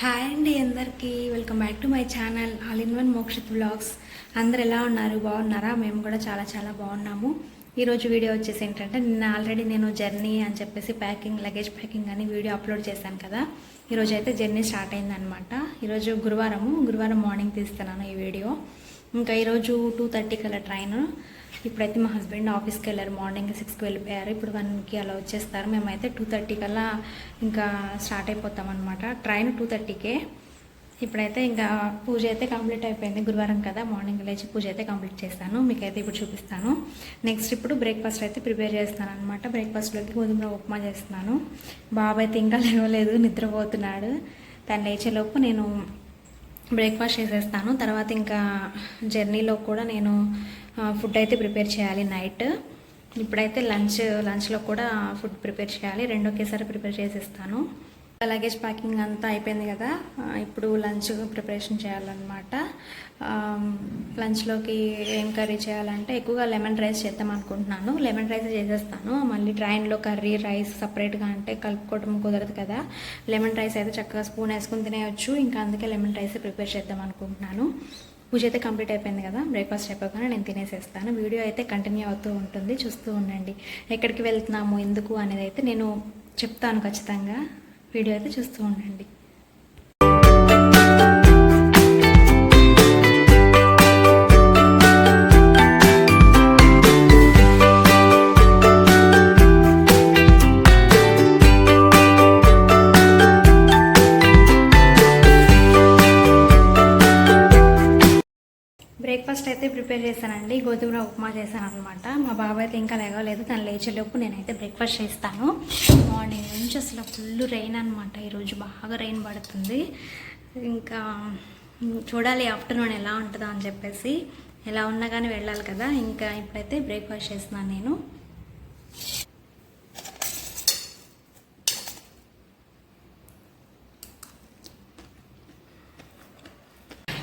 Hi అండి అందరికీ. Welcome back to my channel all in one Mokshith vlogs అందరు ఎలా ఉన్నారు? బాగున్నారా? మేము కూడా చాలా చాలా బాగున్నాము. ఈరోజు వీడియో వచ్చేసి ఏంటంటే నిన్న ఆల్రెడీ నేను జర్నీ అని చెప్పేసి ప్యాకింగ్ లగేజ్ ప్యాకింగ్ అని వీడియో అప్లోడ్ చేశాను కదా. ఈరోజు అయితే జర్నీ స్టార్ట్ అయిందనమాట ఈరోజు గురువారము గురువారం మార్నింగ్ తీస్తున్నాను ఈ వీడియో. ఇంకా ఈరోజు టూ థర్టీ కల్లా ట్రైన్. ఇప్పుడైతే మా హస్బెండ్ ఆఫీస్కి వెళ్ళారు మార్నింగ్ సిక్స్కి వెళ్ళిపోయారు. ఇప్పుడు వన్కి అలా వచ్చేస్తారు. మేమైతే టూ థర్టీ కల్లా ఇంకా స్టార్ట్ అయిపోతాం అనమాట ట్రైన్ టూ థర్టీకే. ఇప్పుడైతే ఇంకా పూజ అయితే కంప్లీట్ అయిపోయింది. గురువారం కదా మార్నింగ్ లేచి పూజ అయితే కంప్లీట్ చేస్తాను. మీకైతే ఇప్పుడు చూపిస్తాను. నెక్స్ట్ ఇప్పుడు బ్రేక్ఫాస్ట్ అయితే ప్రిపేర్ చేస్తాను అనమాట బ్రేక్ఫాస్ట్లోకి గోధుమ ఉప్మా చేస్తున్నాను. బాబు అయితే ఇంకా లేవలేదు నిద్రపోతున్నాడు. తను లేచేలోపు నేను బ్రేక్ఫాస్ట్ చేసేస్తాను. తర్వాత ఇంకా జర్నీలో కూడా నేను ఫుడ్ అయితే ప్రిపేర్ చేయాలి నైట్ ఇప్పుడైతే లంచ్ లంచ్లో కూడా ఫుడ్ ప్రిపేర్ చేయాలి. రెండు ఒకేసారి ప్రిపేర్ చేసేస్తాను. లగేజ్ ప్యాకింగ్ అంతా అయిపోయింది కదా ఇప్పుడు లంచ్ ప్రిపరేషన్ చేయాలన్నమాట. లంచ్లోకి ఏం కర్రీ చేయాలంటే ఎక్కువగా లెమన్ రైస్ చేద్దాం అనుకుంటున్నాను. లెమన్ రైస్ చేసేస్తాను. మళ్ళీ ట్రైన్లో కర్రీ రైస్ సపరేట్గా అంటే కలుపుకోవడం కుదరదు కదా. లెమన్ రైస్ అయితే చక్కగా స్పూన్ వేసుకుని తినేయచ్చు. ఇంకా అందుకే లెమన్ రైస్ ప్రిపేర్ చేద్దాం అనుకుంటున్నాను. పూజ అయితే కంప్లీట్ అయిపోయింది కదా బ్రేక్ఫాస్ట్ అయిపోగానే నేను తినేసేస్తాను. వీడియో అయితే కంటిన్యూ అవుతూ ఉంటుంది చూస్తూ ఉండండి. ఎక్కడికి వెళ్తున్నాము ఎందుకు అనేది అయితే నేను చెప్తాను ఖచ్చితంగా. వీడియో అయితే చూస్తూ ఉండండి. ప్రిపేర్ చేశానండి గోధుమ ఉప్మా చేశాను అనమాట మా బాబాయ్ అయితే ఇంకా లేవలేదు తను లేచేలోపు నేనైతే బ్రేక్ఫాస్ట్ చేస్తాను. మార్నింగ్ నుంచి అసలు ఫుల్ రెయిన్ అనమాట ఈరోజు బాగా రెయిన్ పడుతుంది. ఇంకా చూడాలి ఆఫ్టర్నూన్ ఎలా ఉంటుందో అని చెప్పేసి ఎలా ఉన్నా కానీ వెళ్ళాలి కదా. ఇంకా ఇప్పుడైతే బ్రేక్ఫాస్ట్ చేస్తున్నాను నేను.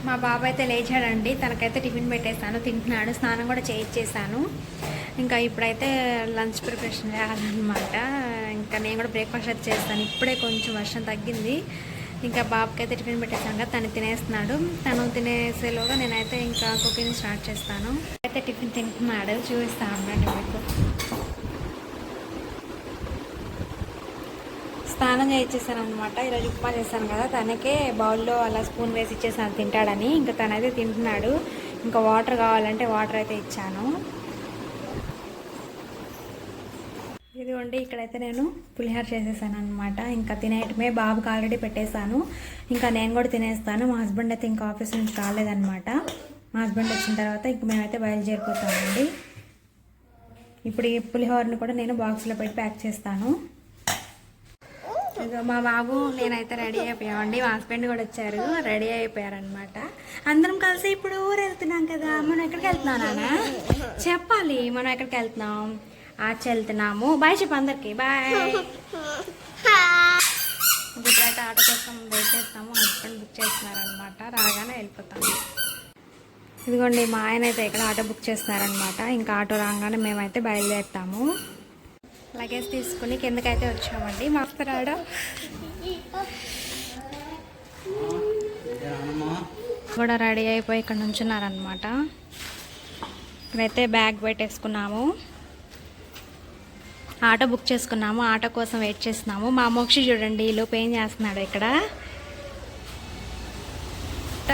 మా బాబు అయితే లేచాడండి. తనకైతే టిఫిన్ పెట్టేస్తాను తింటున్నాడు. స్నానం కూడా చేయించేసాను ఇంకా ఇప్పుడైతే లంచ్ ప్రిపరేషన్ చేయాలన్నమాట. ఇంకా నేను కూడా బ్రేక్ఫాస్ట్ అయితే చేస్తాను. ఇప్పుడే కొంచెం వర్షం తగ్గింది. ఇంకా బాబుకి అయితే టిఫిన్ పెట్టేసాను కదా తను తినేస్తున్నాడు. తను తినేసేలోగా నేనైతే ఇంకా కుకింగ్ స్టార్ట్ చేస్తాను. అయితే టిఫిన్ తింటున్నాడు చూపిస్తాను అన్నట్టు మీకు. స్నానం చేయించేసాను అనమాట ఈరోజు ఉప్మా చేశాను కదా తనకే బౌల్లో అలా స్పూన్ వేసి ఇచ్చేసాను తింటాడని. ఇంకా తనైతే తింటున్నాడు. ఇంకా వాటర్ కావాలంటే వాటర్ అయితే ఇచ్చాను. ఇదిగోండి ఇక్కడైతే నేను పులిహోర చేసేసాను అనమాట ఇంకా తినేయటమే బాబుకి ఆల్రెడీ పెట్టేశాను. ఇంకా నేను కూడా తినేస్తాను. మా హస్బెండ్ అయితే ఇంకా ఆఫీస్ నుంచి రాలేదనమాట మా హస్బెండ్ వచ్చిన తర్వాత ఇంక మేమైతే బయలుదేరిపోతామండి. ఇప్పుడు ఈ పులిహోరని కూడా నేను బాక్స్లో పెట్టి ప్యాక్ చేస్తాను. ఇదిగో మా బాబు నేనైతే రెడీ అయిపోయామండి. మా హస్బెండ్ కూడా వచ్చారు. రెడీ అయిపోయారనమాట అందరం కలిసి ఇప్పుడు ఊరు వెళ్తున్నాం కదా. మనం ఎక్కడికి వెళ్తున్నాం నాన్న? చెప్పాలి. మనం ఎక్కడికి వెళ్తున్నాం? ఆచి వెళ్తున్నాము. బాయ్ చెప్పు అందరికి. బాయ్. ఇప్పుడైతే ఆటో కోసం వెయిట్ చేస్తాము. హస్బెండ్ బుక్ చేస్తున్నారనమాట రాగానే వెళ్ళిపోతాము. ఇదిగోండి మా ఆయన అయితే ఇక్కడ ఆటో బుక్ చేస్తున్నారనమాట ఇంకా ఆటో రాగానే మేమైతే బయలుదేరుతాము. లగేజ్ తీసుకుని కిందకైతే వచ్చామండి. మాస్టరాడు కూడా రెడీ అయిపోయి ఇక్కడ నుంచున్నారనమాట ఇక్కడైతే బ్యాగ్ పెట్టేసుకున్నాము. ఆటో బుక్ చేసుకున్నాము. ఆటో కోసం వెయిట్ చేస్తున్నాము. మా మోక్షి చూడండి ఈ ఏం చేస్తున్నాడు ఇక్కడ.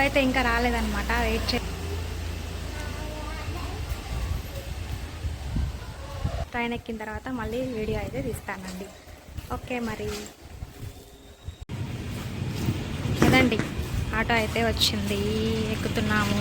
అయితే ఇంకా రాలేదన్నమాట. వెయిట్ చే ట్రైన్ ఎక్కిన తర్వాత మళ్ళీ వీడియో అయితే తీస్తానండి. ఓకే మరి. కదండి ఆటో అయితే వచ్చింది. ఎక్కుతున్నాము.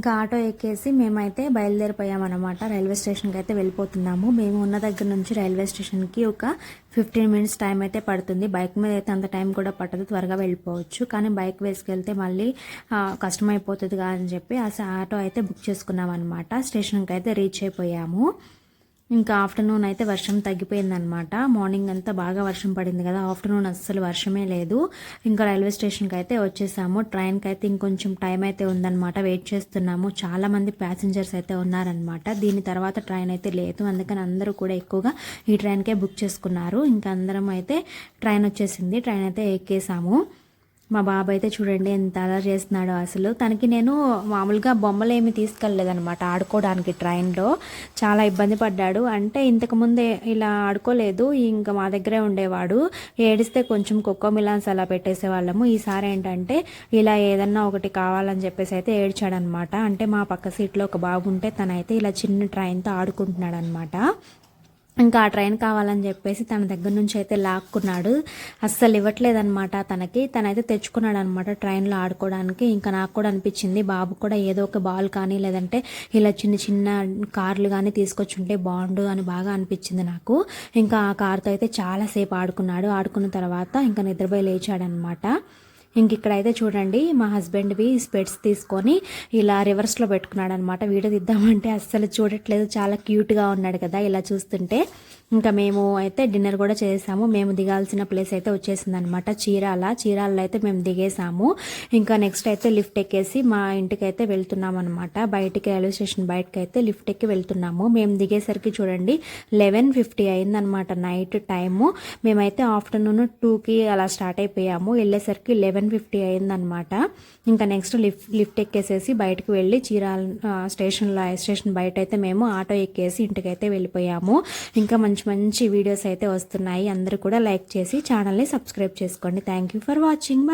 ఇంకా ఆటో ఎక్కేసి మేమైతే బయలుదేరిపోయామన్నమాట. రైల్వే స్టేషన్కి అయితే వెళ్ళిపోతున్నాము. మేము ఉన్న దగ్గర నుంచి రైల్వే స్టేషన్కి ఒక ఫిఫ్టీన్ మినిట్స్ టైం అయితే పడుతుంది. బైక్ మీద అయితే అంత టైం కూడా పట్టదు. త్వరగా వెళ్ళిపోవచ్చు. కానీ బైక్ వేసుకెళ్తే మళ్ళీ కష్టమైపోతుంది అని చెప్పి అసలు ఆటో అయితే బుక్ చేసుకున్నాం అనమాట స్టేషన్కి అయితే రీచ్ అయిపోయాము. ఇంకా ఆఫ్టర్నూన్ అయితే వర్షం తగ్గిపోయిందనమాట మార్నింగ్ అంతా బాగా వర్షం పడింది కదా ఆఫ్టర్నూన్ అస్సలు వర్షమే లేదు. ఇంకా రైల్వే స్టేషన్కి అయితే వచ్చేసాము. ట్రైన్కి అయితే ఇంకొంచెం టైం అయితే ఉందన్నమాట. వెయిట్ చేస్తున్నాము. చాలా మంది ప్యాసింజర్స్ అయితే ఉన్నారనమాట దీని తర్వాత ట్రైన్ అయితే లేదు. అందుకని అందరూ కూడా ఎక్కువగా ఈ ట్రైన్కే బుక్ చేసుకున్నారు. ఇంకా అందరం అయితే ట్రైన్ వచ్చేసింది. ట్రైన్ అయితే ఎక్కేసాము. మా బాబు అయితే చూడండి ఎంత అలా చేస్తున్నాడో అసలు. తనకి నేను మామూలుగా బొమ్మలు ఏమి తీసుకెళ్ళలేదనమాట ఆడుకోవడానికి ట్రైన్లో. చాలా ఇబ్బంది పడ్డాడు. అంటే ఇంతకుముందే ఇలా ఆడుకోలేదు. ఇంకా మా దగ్గరే ఉండేవాడు. ఏడిస్తే కొంచెం కొక్కో మిలాన్స్ అలా పెట్టేసేవాళ్ళము. ఈసారి ఏంటంటే ఇలా ఏదన్నా ఒకటి కావాలని చెప్పేసి అయితే ఏడ్చాడనమాట అంటే మా పక్క సీట్లో ఒక బాబు ఉంటే తనైతే ఇలా చిన్న ట్రైన్తో ఆడుకుంటున్నాడు అనమాట ఇంకా ఆ ట్రైన్ కావాలని చెప్పేసి తన దగ్గర నుంచి అయితే లాక్కున్నాడు. అస్సలు ఇవ్వట్లేదనమాట తనకి. తనైతే తెచ్చుకున్నాడు అనమాట ట్రైన్లో ఆడుకోవడానికి. ఇంకా నాకు కూడా అనిపించింది బాబు కూడా ఏదో ఒక బాల్ కానీ లేదంటే ఇలా చిన్న చిన్న కార్లు కానీ తీసుకొచ్చి ఉంటే బాగుండు అని బాగా అనిపించింది నాకు. ఇంకా ఆ కార్తో అయితే చాలాసేపు ఆడుకున్నాడు. ఆడుకున్న తర్వాత ఇంకా నిద్రపోయి లేచాడనమాట ఇంక ఇక్కడైతే చూడండి మా హస్బెండ్వి స్పెట్స్ తీసుకొని ఇలా రివర్స్లో పెట్టుకున్నాడు అనమాట వీడియో తీద్దామంటే అస్సలు చూడట్లేదు. చాలా క్యూట్గా ఉన్నాడు కదా ఇలా చూస్తుంటే. ఇంకా మేము అయితే డిన్నర్ కూడా చేసాము. మేము దిగాల్సిన ప్లేస్ అయితే వచ్చేసింది అనమాట చీరాల చీరాలలో అయితే మేము దిగేసాము. ఇంకా నెక్స్ట్ అయితే లిఫ్ట్ ఎక్కేసి మా ఇంటికి అయితే వెళ్తున్నాం అనమాట బయటికి రైల్వే స్టేషన్ బయటకి అయితే లిఫ్ట్ ఎక్కి వెళ్తున్నాము. మేము దిగేసరికి చూడండి లెవెన్ ఫిఫ్టీ అయిందనమాట నైట్ టైము. మేమైతే ఆఫ్టర్నూన్ టూకి అలా స్టార్ట్ అయిపోయాము. వెళ్ళేసరికి లెవెన్ ఫిఫ్టీ అయిందనమాట. ఇంకా నెక్స్ట్ లిఫ్ట్ లిఫ్ట్ ఎక్కేసేసి బయటకు వెళ్ళి చీరాల స్టేషన్లో స్టేషన్ బయట అయితే మేము ఆటో ఎక్కేసి ఇంటికైతే వెళ్ళిపోయాము. ఇంకా మంచి మంచి మంచి వీడియోస్ అయితే వస్తున్నాయి. అందరూ కూడా లైక్ చేసి ఛానల్ని సబ్స్క్రైబ్ చేసుకోండి. Thank you for watching.